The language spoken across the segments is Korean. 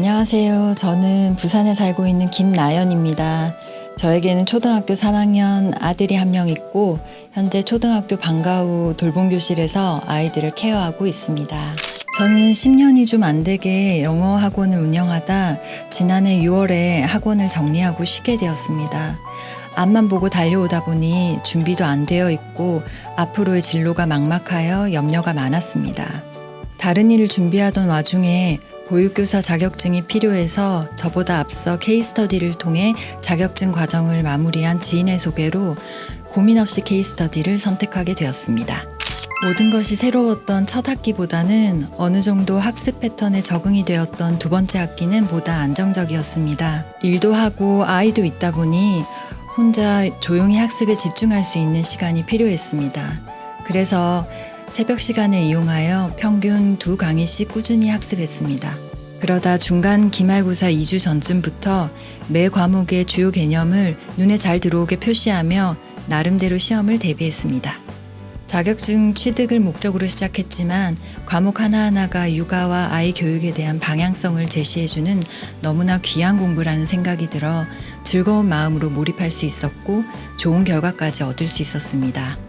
안녕하세요. 저는 부산에 살고 있는 김나연입니다. 저에게는 초등학교 3학년 아들이 한 명 있고 현재 초등학교 방과 후 돌봄교실에서 아이들을 케어하고 있습니다. 저는 10년이 좀 안 되게 영어 학원을 운영하다 지난해 6월에 학원을 정리하고 쉬게 되었습니다. 앞만 보고 달려오다 보니 준비도 안 되어 있고 앞으로의 진로가 막막하여 염려가 많았습니다. 다른 일을 준비하던 와중에 보육교사 자격증이 필요해서 저보다 앞서 케이스터디를 통해 자격증 과정을 마무리한 지인의 소개로 고민 없이 케이스터디를 선택하게 되었습니다. 모든 것이 새로웠던 첫 학기보다는 어느 정도 학습 패턴에 적응이 되었던 두 번째 학기는 보다 안정적이었습니다. 일도 하고 아이도 있다 보니 혼자 조용히 학습에 집중할 수 있는 시간이 필요했습니다. 그래서 새벽 시간을 이용하여 평균 두 강의씩 꾸준히 학습했습니다. 그러다 중간 기말고사 2주 전쯤부터 매 과목의 주요 개념을 눈에 잘 들어오게 표시하며 나름대로 시험을 대비했습니다. 자격증 취득을 목적으로 시작했지만 과목 하나하나가 육아와 아이 교육에 대한 방향성을 제시해주는 너무나 귀한 공부라는 생각이 들어 즐거운 마음으로 몰입할 수 있었고 좋은 결과까지 얻을 수 있었습니다.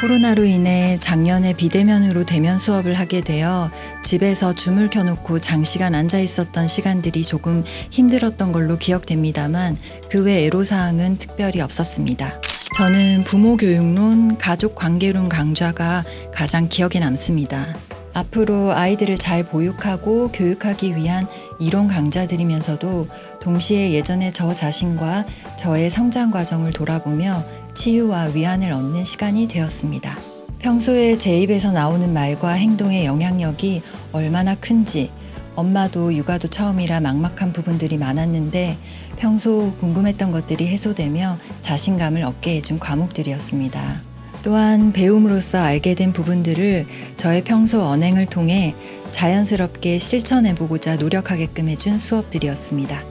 코로나로 인해 작년에 비대면으로 대면 수업을 하게 되어 집에서 줌을 켜놓고 장시간 앉아 있었던 시간들이 조금 힘들었던 걸로 기억됩니다만 그 외 애로사항은 특별히 없었습니다. 저는 부모 교육론, 가족 관계론 강좌가 가장 기억에 남습니다. 앞으로 아이들을 잘 보육하고 교육하기 위한 이론 강좌들이면서도 동시에 예전의 저 자신과 저의 성장 과정을 돌아보며 치유와 위안을 얻는 시간이 되었습니다. 평소에 제 입에서 나오는 말과 행동의 영향력이 얼마나 큰지 엄마도 육아도 처음이라 막막한 부분들이 많았는데 평소 궁금했던 것들이 해소되며 자신감을 얻게 해준 과목들이었습니다. 또한 배움으로써 알게 된 부분들을 저의 평소 언행을 통해 자연스럽게 실천해보고자 노력하게끔 해준 수업들이었습니다.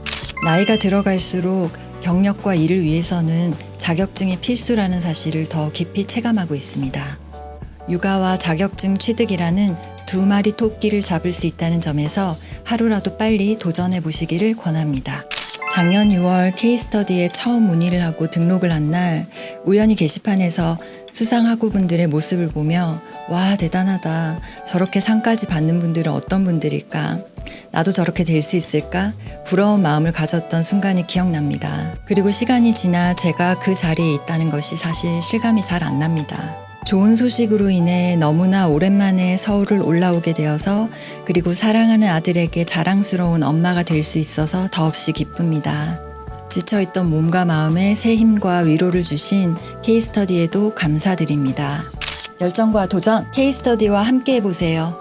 나이가 들어갈수록 경력과 일을 위해서는 자격증이 필수라는 사실을 더 깊이 체감하고 있습니다. 육아와 자격증 취득이라는 두 마리 토끼를 잡을 수 있다는 점에서 하루라도 빨리 도전해 보시기를 권합니다. 작년 6월 케이스터디에 처음 문의를 하고 등록을 한 날 우연히 게시판에서 수상 학우분들의 모습을 보며 와 대단하다 저렇게 상까지 받는 분들은 어떤 분들일까 나도 저렇게 될 수 있을까 부러운 마음을 가졌던 순간이 기억납니다. 그리고 시간이 지나 제가 그 자리에 있다는 것이 사실 실감이 잘 안 납니다. 좋은 소식으로 인해 너무나 오랜만에 서울을 올라오게 되어서 그리고 사랑하는 아들에게 자랑스러운 엄마가 될 수 있어서 더없이 기쁩니다. 지쳐있던 몸과 마음에 새 힘과 위로를 주신 케이스터디에도 감사드립니다. 열정과 도전 케이스터디와 함께 해보세요.